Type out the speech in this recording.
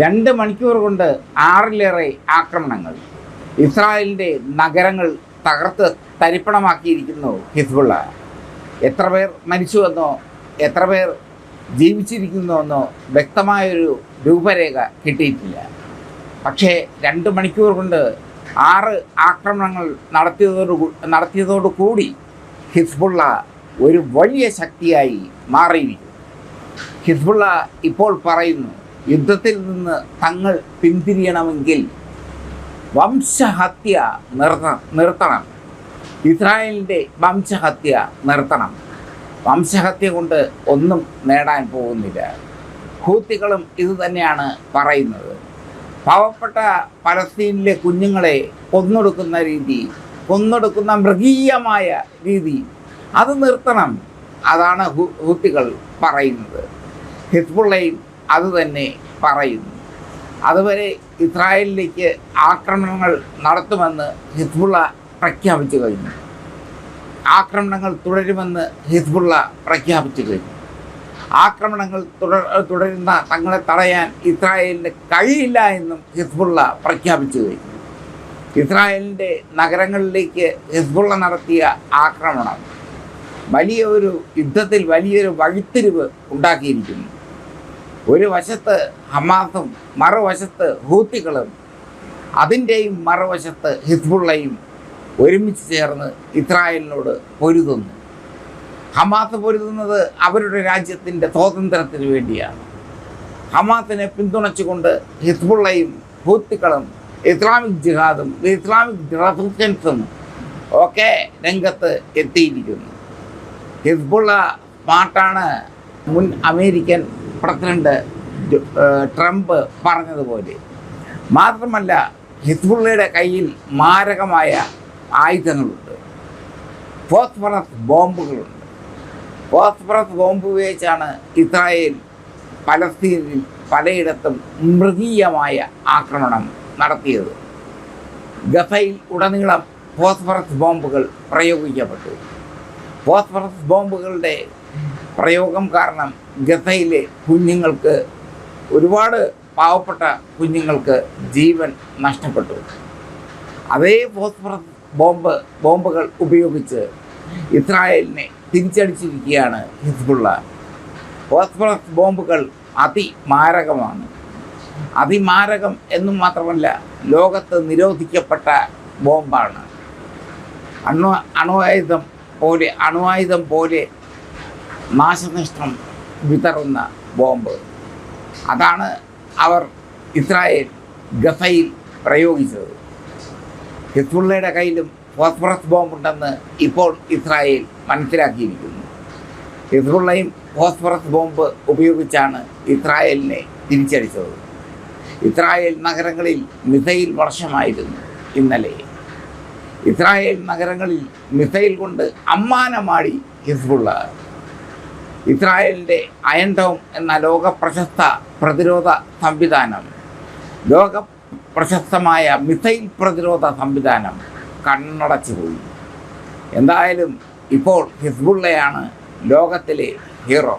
രണ്ട് മണിക്കൂർ കൊണ്ട് ആറിലേറെ ആക്രമണങ്ങൾ. ഇസ്രായേലിന്റെ നഗരങ്ങൾ തകർത്ത് തരിപ്പണമാക്കിയിരിക്കുന്നു ഹിസ്ബുള്ള. എത്ര പേർ മരിച്ചുവെന്നോ എത്ര പേർ ജീവിച്ചിരിക്കുന്നുവെന്നോ വ്യക്തമായൊരു രൂപരേഖ കിട്ടിയിട്ടില്ല. പക്ഷേ രണ്ട് മണിക്കൂർ കൊണ്ട് ആറ് ആക്രമണങ്ങൾ നടത്തിയതോടു നടത്തിയതോടു കൂടി ഹിസ്ബുള്ള ഒരു വലിയ ശക്തിയായി മാറിയിരിക്കുന്നു. ഹിസ്ബുള്ള ഇപ്പോൾ പറയുന്നു യുദ്ധത്തിൽ നിന്ന് തങ്ങൾ പിന്തിരിയണമെങ്കിൽ വംശഹത്യ നിർത്ത നിർത്തണം. ഇസ്രായേലിന്റെ വംശഹത്യ നിർത്തണം. വംശഹത്യ കൊണ്ട് ഒന്നും നേടാൻ പോകുന്നില്ല. ഹൂത്തികളും ഇത് തന്നെയാണ് പറയുന്നത്. പാവപ്പെട്ട പലസ്തീനിലെ കുഞ്ഞുങ്ങളെ കൊന്നൊടുക്കുന്ന രീതി കൊന്നൊടുക്കുന്ന മൃഗീയമായ രീതി അത് നിർത്തണം. അതാണ് ഹൂത്തികൾ പറയുന്നത്. ഹിസ്ബുള്ളയും അത് തന്നെ പറയുന്നു. അതുവരെ ഇസ്രായേലിലേക്ക് ആക്രമണങ്ങൾ നടത്തുമെന്ന് ഹിസ്ബുള്ള പ്രഖ്യാപിച്ചു കഴിഞ്ഞു. ആക്രമണങ്ങൾ തുടരുമെന്ന് ഹിസ്ബുള്ള പ്രഖ്യാപിച്ചു കഴിഞ്ഞു. ആക്രമണങ്ങൾ തുടർ തുടരുന്ന തങ്ങളെ തടയാൻ ഇസ്രായേലിന് കഴിയില്ല എന്നും ഹിസ്ബുള്ള പ്രഖ്യാപിച്ചു കഴിഞ്ഞു. ഇസ്രായേലിന്റെ നഗരങ്ങളിലേക്ക് ഹിസ്ബുള്ള നടത്തിയ ആക്രമണം വലിയ ഒരു യുദ്ധത്തിൽ വലിയൊരു വഴിത്തിരിവ് ഉണ്ടാക്കിയിരിക്കുന്നു. ഒരു വശത്ത് ഹമാസും മറുവശത്ത് ഹൂത്തികളും അതിന്റെയും മറുവശത്ത് ഹിസ്ബുള്ളയും ഒരുമിച്ച് ചേർന്ന് ഇസ്രായേലിനോട് പൊരുതുന്നു. ഹമാസ് പൊരുതുന്നത് അവരുടെ രാജ്യത്തിന്റെ സ്വാതന്ത്ര്യത്തിന് വേണ്ടിയാണ്. ഹമാസിനെ പിന്തുണച്ചുകൊണ്ട് ഹിസ്ബുള്ളയും ഹൂത്തികളും ഇസ്ലാമിക് ജിഹാദും ഇസ്ലാമിക് റെസിസ്റ്റൻസും ഒക്കെ രംഗത്ത് എത്തിയിരിക്കുന്നു. ഹിസ്ബുള്ള പാട്ടാണ് മുൻ അമേരിക്കൻ പ്രസിഡന്റ് ട്രംപ് പറഞ്ഞതുപോലെ. മാത്രമല്ല ഹിസ്ബുള്ളയുടെ കയ്യിൽ മാരകമായ ആയുധങ്ങളുണ്ട്. ഫോസ്ഫറസ് ബോംബുകളുണ്ട്. ഫോസ്ഫറസ് ബോംബ് ഉപയോഗിച്ചാണ് ഇസ്രായേൽ പലസ്തീനിൽ പലയിടത്തും മൃഗീയമായ ആക്രമണം നടത്തിയത്. ഗസയിൽ ഉടനീളം ഫോസ്ഫറസ് ബോംബുകൾ പ്രയോഗിക്കപ്പെട്ടു. ഫോസ്ഫറസ് ബോംബുകളുടെ പ്രയോഗം കാരണം ഗസയിലെ കുഞ്ഞുങ്ങൾക്ക് ഒരുപാട് പാവപ്പെട്ട കുഞ്ഞുങ്ങൾക്ക് ജീവൻ നഷ്ടപ്പെട്ടു. അതേ ഫോസ്ഫറസ് ബോംബ് ബോംബുകൾ ഉപയോഗിച്ച് ഇസ്രായേലിനെ തിരിച്ചടിച്ചിരിക്കുകയാണ് ഹിസ്ബുള്ള. ഫോസ്ഫറസ് ബോംബുകൾ അതിമാരകമാണ്. അതിമാരകം എന്നു മാത്രമല്ല ലോകത്ത് നിരോധിക്കപ്പെട്ട ബോംബാണ്. അണു അണുവായുധം പോലെ അണുവായുധം പോലെ നാശനഷ്ടം വിതറുന്ന ബോംബ്. അതാണ് അവർ ഇസ്രായേൽ ഗസയിൽ പ്രയോഗിച്ചത്. ഹിസ്ബുള്ളയുടെ കയ്യിലും ഫോസ്ഫറസ് ബോംബുണ്ടെന്ന് ഇപ്പോൾ ഇസ്രായേൽ മനസ്സിലാക്കിയിരിക്കുന്നു. ഹിസ്ബുള്ളയും ഫോസ്ഫറസ് ബോംബ് ഉപയോഗിച്ചാണ് ഇസ്രായേലിനെ തിരിച്ചടിച്ചത്. ഇസ്രായേൽ നഗരങ്ങളിൽ മിസൈൽ വർഷമായിരുന്നു ഇന്നലെ. ഇസ്രായേൽ നഗരങ്ങളിൽ മിസൈൽ കൊണ്ട് അമ്മാനമാടി ഹിസ്ബുള്ള. ഇസ്രായേലിന്റെ അയൺ ഡോം എന്ന ലോക പ്രശസ്ത പ്രതിരോധ സംവിധാനം. ലോക പ്രശസ്തമായ മിസൈൽ പ്രതിരോധ സംവിധാനം കണ്ണടച്ചുപോയി. എന്തായാലും ഇപ്പോൾ ഹിസ്ബുള്ളയാണ് ലോകത്തിലെ ഹീറോ.